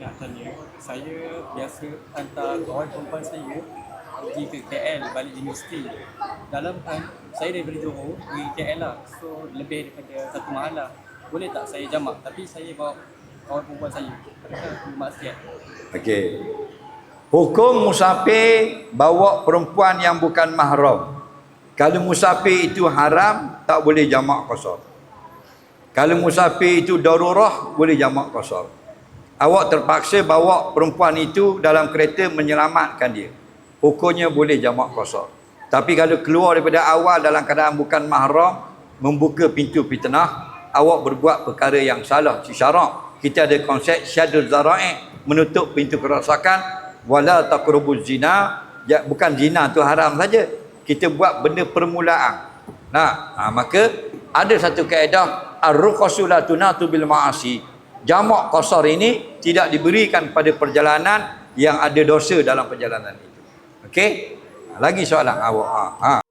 nak tanya, saya biasa hantar kawan perempuan saya pergi ke KL balik universiti. Dalam kan saya daripada Johor pergi KL lah. So lebih daripada satu mahalah. Boleh tak saya jamak? Tapi saya bawa kawan perempuan saya. Adakah maksiat? Okey. Hukum musafir bawa perempuan yang bukan mahram. Kalau musafir itu haram, tak boleh jamak qasar. Kalau musafir itu darurah, boleh jamak qasar. Awak terpaksa bawa perempuan itu dalam kereta menyelamatkan dia. Hukumnya boleh jamak qasar. Tapi kalau keluar daripada awal dalam keadaan bukan mahram, membuka pintu fitnah, awak berbuat perkara yang salah syarak. Kita ada konsep syadul zara'i, menutup pintu kerosakan, wala taqrabuz zina, ya, bukan zina tu haram saja. Kita buat benda permulaan. Nah, ha, maka ada satu kaedah ar-ruqasu la tunatu bil ma'asi. Jamak qasar ini tidak diberikan pada perjalanan yang ada dosa dalam perjalanan itu. Okey? Lagi soalan awak. Ha. ha.